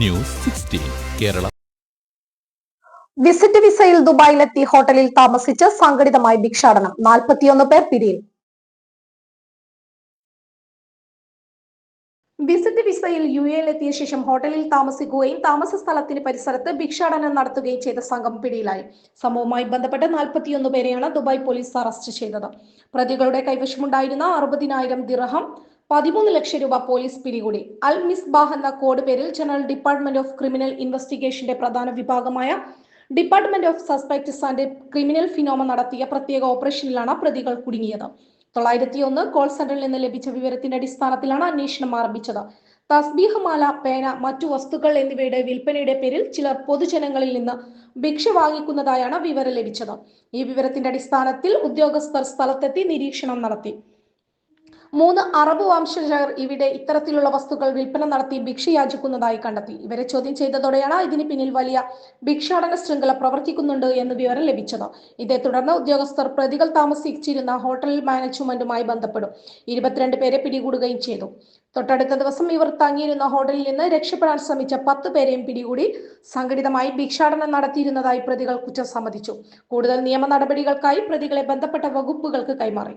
News sixteen Kerala. Visit വിസയിൽ ദുബായിലെത്തി ഹോട്ടലിൽ താമസിച്ച് സംഘടിതമായി ഭിക്ഷാടനം. നാൽപ്പത്തിയൊന്ന് പേർ പിടിയിൽ. വിസിറ്റ് വിസയിൽ യു എയിലെത്തിയ ശേഷം ഹോട്ടലിൽ താമസിക്കുകയും താമസ സ്ഥലത്തിന് പരിസരത്ത് ഭിക്ഷാടനം നടത്തുകയും ചെയ്ത സംഘം പിടിയിലായി. സംഭവവുമായി ബന്ധപ്പെട്ട് നാൽപ്പത്തിയൊന്ന് പേരെയാണ് ദുബായ് പോലീസ് അറസ്റ്റ് ചെയ്തത്. പ്രതികളുടെ കൈവശമുണ്ടായിരുന്ന അറുപതിനായിരം ദിർഹം പതിമൂന്ന് ലക്ഷം രൂപ പോലീസ് പിടികൂടി. അൽ മിസ്ബാഹ് എന്ന കോഡ് പേരിൽ ജനറൽ ഡിപ്പാർട്ട്മെന്റ് ഓഫ് ക്രിമിനൽ ഇൻവെസ്റ്റിഗേഷന്റെ പ്രധാന വിഭാഗമായ department of suspects and criminal ഫിനോമ നടത്തിയ പ്രത്യേക ഓപ്പറേഷനിലാണ് പ്രതികൾ കുടുങ്ങിയത്. തൊള്ളായിരത്തി ഒന്ന് കോൾ സെന്ററിൽ നിന്ന് ലഭിച്ച വിവരത്തിന്റെ അടിസ്ഥാനത്തിലാണ് അന്വേഷണം ആരംഭിച്ചത്. തസ്ബീഹ് മാല പേന മറ്റു വസ്തുക്കൾ എന്നിവയുടെ വിൽപ്പനയുടെ പേരിൽ ചിലർ പൊതുജനങ്ങളിൽ നിന്ന് ഭിക്ഷ വാങ്ങിക്കുന്നതായാണ് വിവരം ലഭിച്ചത്. ഈ വിവരത്തിന്റെ അടിസ്ഥാനത്തിൽ ഉദ്യോഗസ്ഥർ സ്ഥലത്തെത്തി നിരീക്ഷണം നടത്തി. മൂന്ന് അറബ് വംശജർ ഇവിടെ ഇത്തരത്തിലുള്ള വസ്തുക്കൾ വിൽപ്പന നടത്തി ഭിക്ഷ യാചിക്കുന്നതായി കണ്ടെത്തി. ഇവരെ ചോദ്യം ചെയ്തതോടെയാണ് ഇതിന് പിന്നിൽ വലിയ ഭിക്ഷാടന ശൃംഖല പ്രവർത്തിക്കുന്നുണ്ട് എന്ന് വിവരം ലഭിച്ചത്. ഇതേ തുടർന്ന് ഉദ്യോഗസ്ഥർ പ്രതികൾ താമസിച്ചിരുന്ന ഹോട്ടൽ മാനേജ്മെന്റുമായി ബന്ധപ്പെടും. ഇരുപത്തിരണ്ട് പേരെ പിടികൂടുകയും ചെയ്തു. തൊട്ടടുത്ത ദിവസം ഇവർ തങ്ങിയിരുന്ന ഹോട്ടലിൽ നിന്ന് രക്ഷപ്പെടാൻ ശ്രമിച്ച പത്ത് പേരെയും പിടികൂടി സംഘടിതമായി ഭിക്ഷാടനം നടത്തിയിരുന്നതായി പ്രതികൾ കുറ്റം സമ്മതിച്ചു. കൂടുതൽ നിയമ നടപടികൾക്കായി പ്രതികളെ ബന്ധപ്പെട്ട വകുപ്പുകൾക്ക് കൈമാറി.